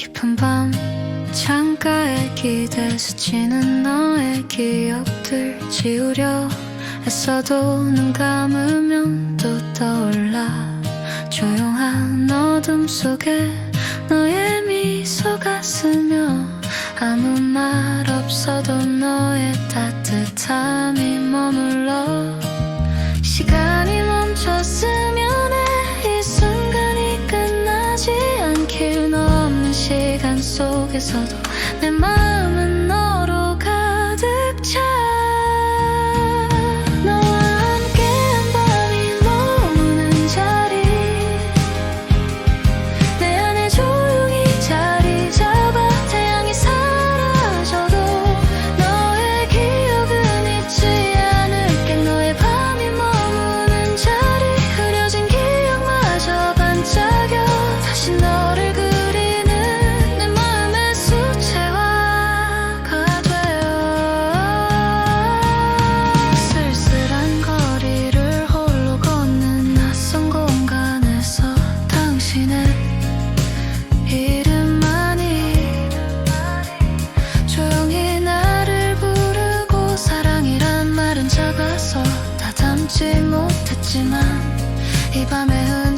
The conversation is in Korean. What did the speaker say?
깊은 밤 창가에 기대 스치는 너의 기억들 지우려 애써도 눈 감으면 또 떠올라. 조용한 어둠 속에 너의 미소가 스며 아무 말 없어도 너의 따뜻함 속에서도 내 마음은 너 지 못했지만 이 밤에 흐르는